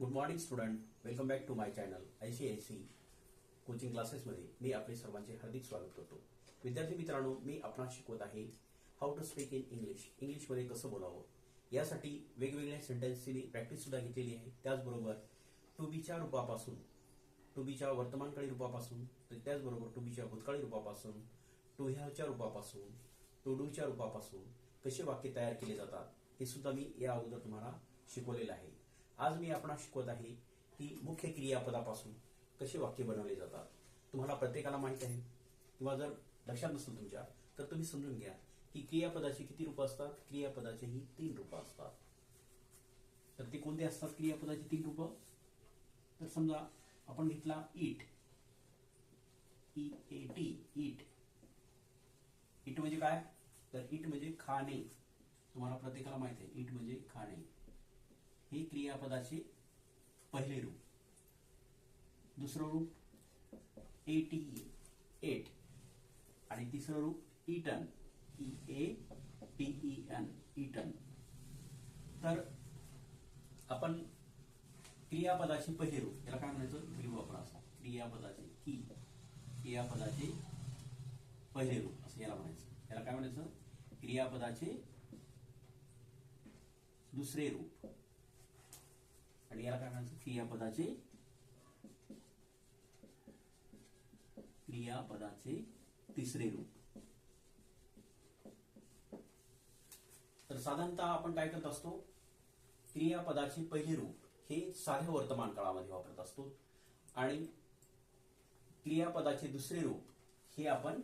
Good morning student welcome back to my channel I C I C coaching क्लासेसमध्ये मी आपले सर्वांचे हार्दिक स्वागत करतो. विद्यार्थी मित्रांनो मी आपणास शिकवत आहे how to speak in English इंग्लिशमध्ये कसं बोलावं? यासाठी वेगवेगळ्या सेंटेन्सची प्रॅक्टिस सुद्धा घेतलेली आहे. त्याचबरोबर टू बीच्या रूपापासून टू बीच्या वर्तमानकाळी रूपापासून तर त्याचबरोबर टू बीच्या भूतकाळी रूपापासून टू ह्याच्या रूपापासून टू डूच्या रूपापासून कसे वाक्य तयार केले जातात हे सुद्धा मी या अगोदर तुम्हाला शिकवलेलं आहे. आज मी आपण शिकवत आहे की मुख्य क्रियापदापासून कसे वाक्य बनवले जातात. तुम्हाला प्रत्येकाला माहीत आहे. किंवा जर लक्षात नसेल तुमच्या तर तुम्ही समजून घ्या की क्रियापदाची किती रूपं असतात? क्रियापदाचे ही तीन रूप असतात. तर ते कोणते असतात? क्रियापदाची तीन रूपं? तर समजा आपण घेतला eat E A T eat eat म्हणजे काय? तर इट म्हणजे खाणे. तुम्हाला प्रत्येकाला माहीत आहे इट म्हणजे खाणे. हे क्रियापदाचे पहिले रूप. दुसरं रूप ए टी एट आणि तिसरं रूप eaten E A T E N eaten तर आपण क्रियापदाचे पहिले रूप याला काय म्हणायचं? व्हिडिओ आपण असा क्रियापदाचे की क्रियापदाचे पहिले रूप असं याला म्हणायचं. याला काय म्हणायचं? क्रियापदाचे दुसरे रूप. आणि याला काय म्हणायचं? क्रियापदाचे क्रियापदाचे तिसरे रूप. तर साधारणतः आपण काय करत असतो? क्रियापदाचे पहिले रूप हे साध्या वर्तमान काळामध्ये वापरत असतो. आणि क्रियापदाचे दुसरे रूप हे आपण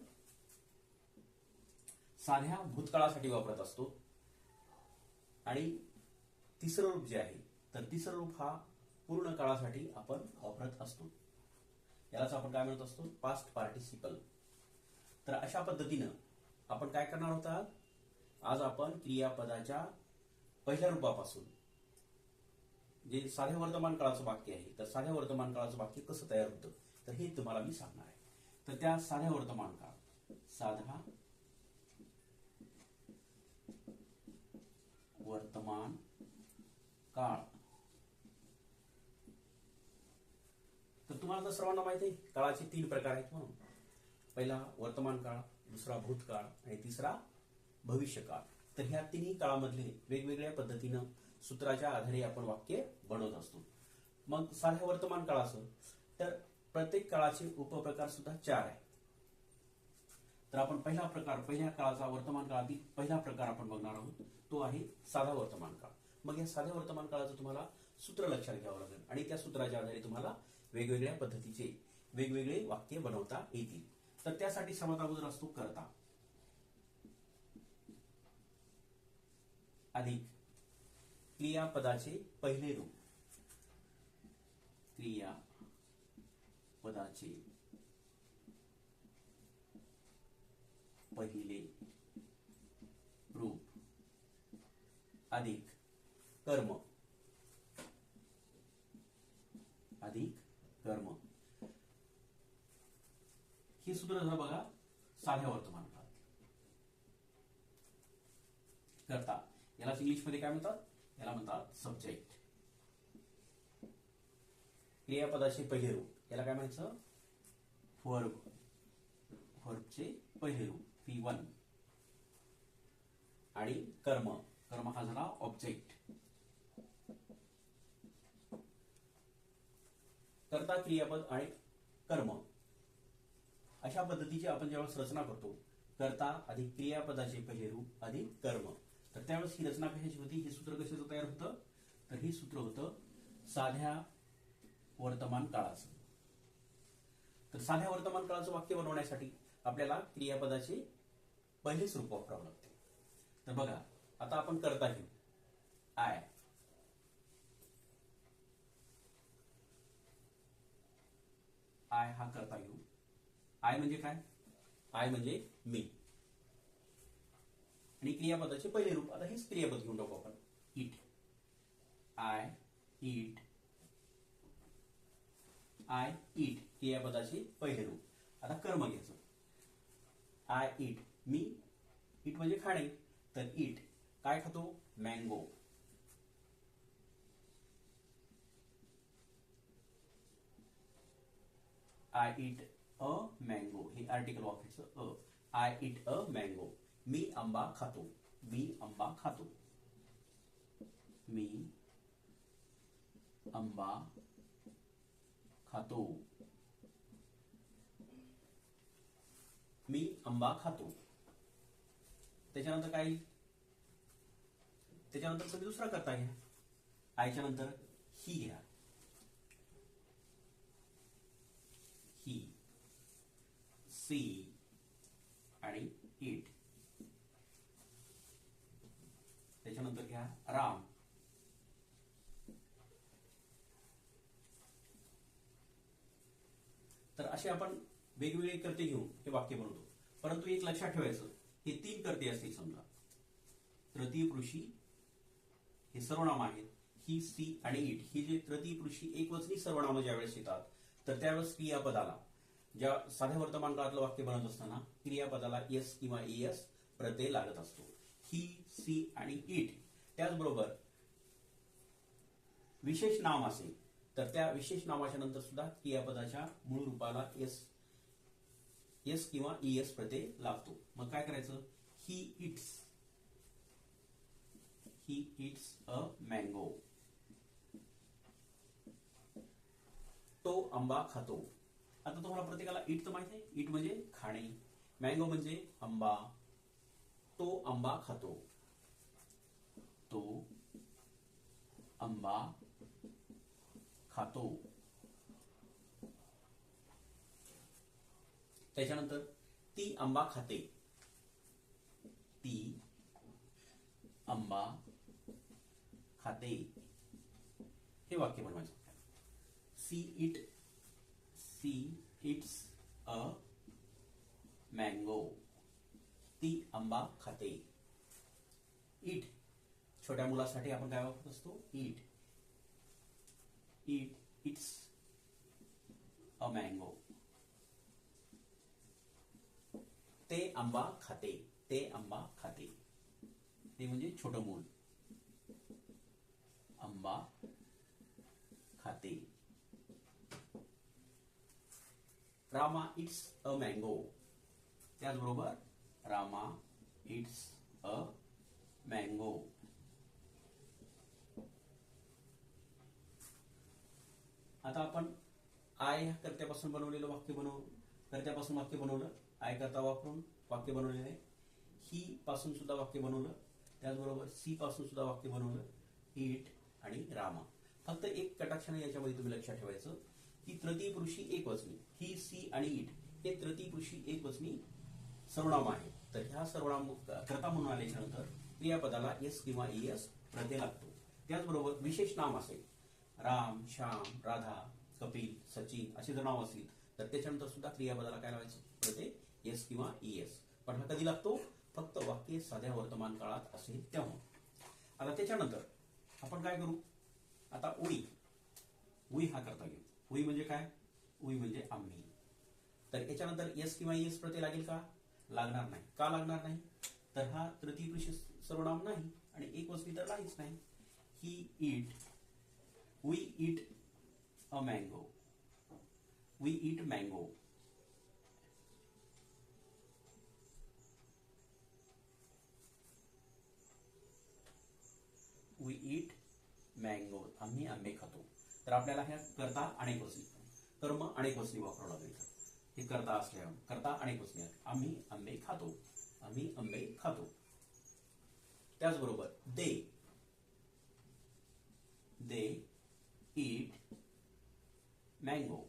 साध्या भूतकाळासाठी वापरत असतो. आणि तिसरं रूप जे आहे तर तिसरं रूप हा पूर्ण काळासाठी आपण वापरत असतो. यालाच आपण काय म्हणत असतो? पास्ट पार्टिसिपल तर अशा पद्धतीनं आपण काय करणार होता आज आपण क्रियापदाच्या पहिल्या रूपापासून जे साध्या वर्तमान काळाचं वाक्य आहे तर साध्या वर्तमान काळाचं वाक्य कसं तयार होतं? तर हे तुम्हाला मी सांगणार आहे. तर त्या साध्या वर्तमान काळ साधा वर्तमान काळ. तर सर्वांना माहिती आहे काळाचे तीन प्रकार आहेत म्हणून. पहिला वर्तमान काळ दुसरा भूतकाळ आणि तिसरा भविष्यकाळ. तर ह्या तिन्ही काळामधले वेगवेगळ्या पद्धतीनं सूत्राच्या आधारे आपण वाक्य बनवत असतो. मग साध्या वर्तमान काळाचं तर प्रत्येक काळाचे उपप्रकार सुद्धा चार आहे तर आपण पहिला प्रकार पहिल्या काळाचा वर्तमान काळातील पहिला प्रकार आपण बघणार आहोत तो आहे साधा वर्तमान काळ. मग या साध्या वर्तमान काळाचं तुम्हाला सूत्र लक्षात घ्यावं लागेल आणि त्या सूत्राच्या आधारे तुम्हाला वेगवेगळ्या पद्धतीचे वेगवेगळे वाक्य बनवता येतील. तर त्यासाठी सर्वात अगोदर असतो करता. अधिक क्रियापदाचे पहिले रूप. क्रिया पदाचे पहिले रूप. अधिक कर्म. कर्म हे सूत्र जरा बघा साध्या वर्तमान काळात करता. याला इंग्लिशमध्ये काय म्हणतात? याला म्हणतात सब्जेक्ट क्रियापदाचे पहिले रूप. याला काय म्हणायचं? वर्ब वर्बचे पहिले रूप. पी वन आणि कर्म. कर्म हा झाला ऑब्जेक्ट कर्ता क्रियापद आणि कर्म. अशा पद्धतीची आपण ज्यावेळेस रचना करतो कर्ता अधिक क्रियापदाचे पहिले रूप अधिक कर्म. तर त्यावेळेस ही रचना कशाची होती? हे सूत्र कशाचं तयार होतं? तर हे सूत्र होतं साध्या वर्तमान काळाचं. तर साध्या वर्तमान काळाचं वाक्य बनवण्यासाठी आपल्याला क्रियापदाचे पहिलेच रूप वापरावं लागते. तर बघा आता आपण करता घेऊ आय हा करता घेऊ आय म्हणजे काय? आय म्हणजे मी. आणि क्रियापदाचे पहिले रूप आता हेच क्रियापद घेऊन टाकू आपण. Eat I eat I eat क्रियापदाचे पहिले रूप. आता कर्म घ्यायचं. I it me. इट म्हणजे खाणे. तर इट काय खातो? Mango. I eat a mango हे article वाक्याचं a I eat a mango मी आंबा खातो मी आंबा खातो मी आंबा खातो मी आंबा खातो त्याच्यानंतर काय? त्याच्यानंतर दुसरा करता घ्या आयच्या नंतर ही घ्या. सी आणि इट त्याच्यानंतर घ्या राम. तर असे आपण वेगवेगळे कर्ते घेऊन हे वाक्य बनवतो. परंतु एक लक्षात ठेवायचं हे तीन कर्ते असतील समजा. तृतीय पुरुषी हे सर्वनाम आहेत ही सी आणि इट ही जे तृतीय पुरुषी एकवचनी सर्वनामं ज्यावेळेस येतात तर त्यावेळेस क्रियापदाला ज्या साध्या वर्तमान काळातलं वाक्य बनत असताना क्रियापदाला एस किंवा एस प्रत्यय लागत असतो. ही सी आणि इट त्याचबरोबर विशेष नाम असेल तर त्या विशेष नामाच्या नंतर सुद्धा क्रियापदाच्या मूळ रूपाला एस एस किंवा एस प्रत्यय लागतो. मग काय करायचं? He eats he eats a mango. तो आंबा खातो. आता तुम्हाला प्रत्येकाला इट तर माहीत आहे? इट म्हणजे खाणे. मँगो म्हणजे आंबा. तो आंबा खातो. तो आंबा खातो. त्याच्यानंतर ती आंबा खाते. ती आंबा खाते. हे वाक्य बनवायचं she eat she eats a mango. ती आंबा खाते. इट छोट्या मुलासाठी आपण काय वापरत असतो? It it eats a mango. ते आंबा खाते. ते आंबा खाते. ते म्हणजे छोट मूल. आंबा खाते. रामा इट्स अ मँगो त्याचबरोबर रामा इट्स अ मँगो आता आपण आय ह्या कर्त्यापासून बनवलेलं वाक्य बनव कर्त्यापासून वाक्य बनवलं आय करता वापरून वाक्य बनवलेलं आहे. ही पासून सुद्धा वाक्य बनवलं त्याचबरोबर सी पासून सुद्धा वाक्य बनवलं इट आणि रामा फक्त एक कटाक्षाने याच्यामध्ये तुम्ही लक्षात ठेवायचं. ही तृतीय पुरुषी एक वचनी. ही सी आणि इट हे तृतीय पुरुषी एक वचनी सर्वनाम आहे. तर ह्या सर्वनाम कर्ता म्हणून आल्याच्यानंतर क्रियापदाला एस किंवा एस प्रत्यय लागतो. त्याचबरोबर विशेष नाम असेल. राम श्याम राधा कपिल सचिन असे जर नाव असतील तर त्याच्यानंतर सुद्धा क्रियापदाला काय लावायचं? प्रत्यय एस किंवा एस. पण हा कधी लागतो? फक्त वाक्य साध्या वर्तमान काळात असेल तेव्हा. आता त्याच्यानंतर आपण काय करू? आता उई उई हा करता घेऊ. उई म्हणजे काय? उई म्हणजे आम्ही. तर याच्यानंतर एस किंवा एस प्रत्यय लागेल का? लागणार नाही. का लागणार नाही? तर हा तृतीय पुरुष सर्वनाम नाही आणि एक वस्ती तर नाहीच नाही. He eat we eat a mango we eat mango we eat mango आम्ही आंबे खातो. तर आपल्याला ह्या करता अनेक वचनी कर्म अनेक वचनी वापरावं लागेल हे करता असल्या करता अनेक वचनी आहेत आम्ही आंबे खातो. आम्ही आंबे खातो. त्याचबरोबर दे. दे इट मँगो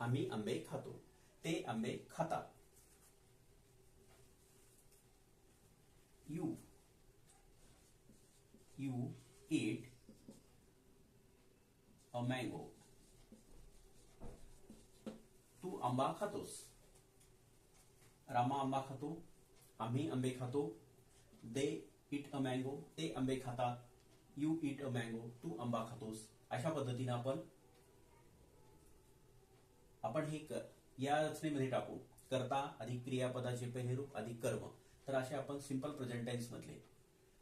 आम्ही आंबे खातो. ते आंबे खातात. You you ate a mango तू आंबा खातोस. रामा आंबा खातो. आम्ही आंबे खातो. दे इट अ मँगो ते आंबे खातात. यू इट अ मँगो तू आंबा खातोस. अशा पद्धतीने आपण आपण हे या रचनेमध्ये टाकू. करता अधिक क्रियापदाचे पहिले रूप अधिक कर्म. तर असे आपण सिंपल प्रेझेंट टेन्स मधले.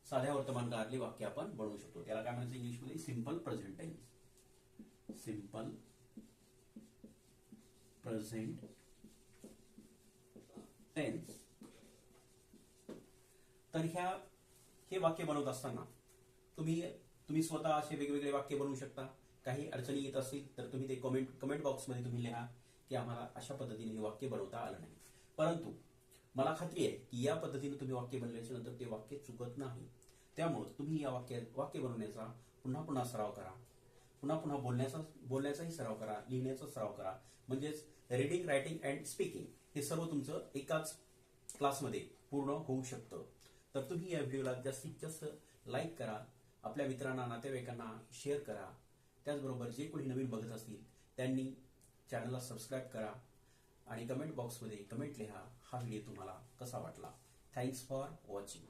साध्या वर्तमानकाळातली वाक्य आपण बनवू शकतो. त्याला काय म्हणायचं? इंग्लिशमध्ये simple present tense simple present tense तर ह्या हे वाक्य बनवत असताना तुम्ही तुम्ही स्वतः असे वेगवेगळे वाक्य बनवू शकता. काही अडचणी येत असतील तर तुम्ही ते कमेंट कमेंट बॉक्समध्ये तुम्ही लिहा की आम्हाला अशा पद्धतीने हे वाक्य बनवता आलं नाही. परंतु मला खात्री आहे की या पद्धतीने तुम्ही वाक्य बनल्याच्या नंतर ते वाक्य चुकत नाही. त्यामुळे तुम्ही या वाक्य वाक्य बनवण्याचा पुन्हा पुन्हा सराव करा. पुन्हा पुन्हा बोलण्याचा बोलण्याचाही सराव करा लिहिण्याचा सराव करा. म्हणजेच रीडिंग रायटिंग अँड स्पीकिंग हे सर्व तुमचं एकाच क्लासमध्ये पूर्ण होऊ शकतं. तर तुम्ही या व्हिडिओला जास्तीत जास्त लाईक करा. आपल्या मित्रांना नातेवाईकांना शेअर करा. त्याचबरोबर जे कोणी नवीन बघत असतील त्यांनी चॅनलला सबस्क्राईब करा. आणि कमेंट बॉक्समध्ये कमेंट लिहा. हा व्हिडिओ तुम्हाला कसा वाटला? Thanks for watching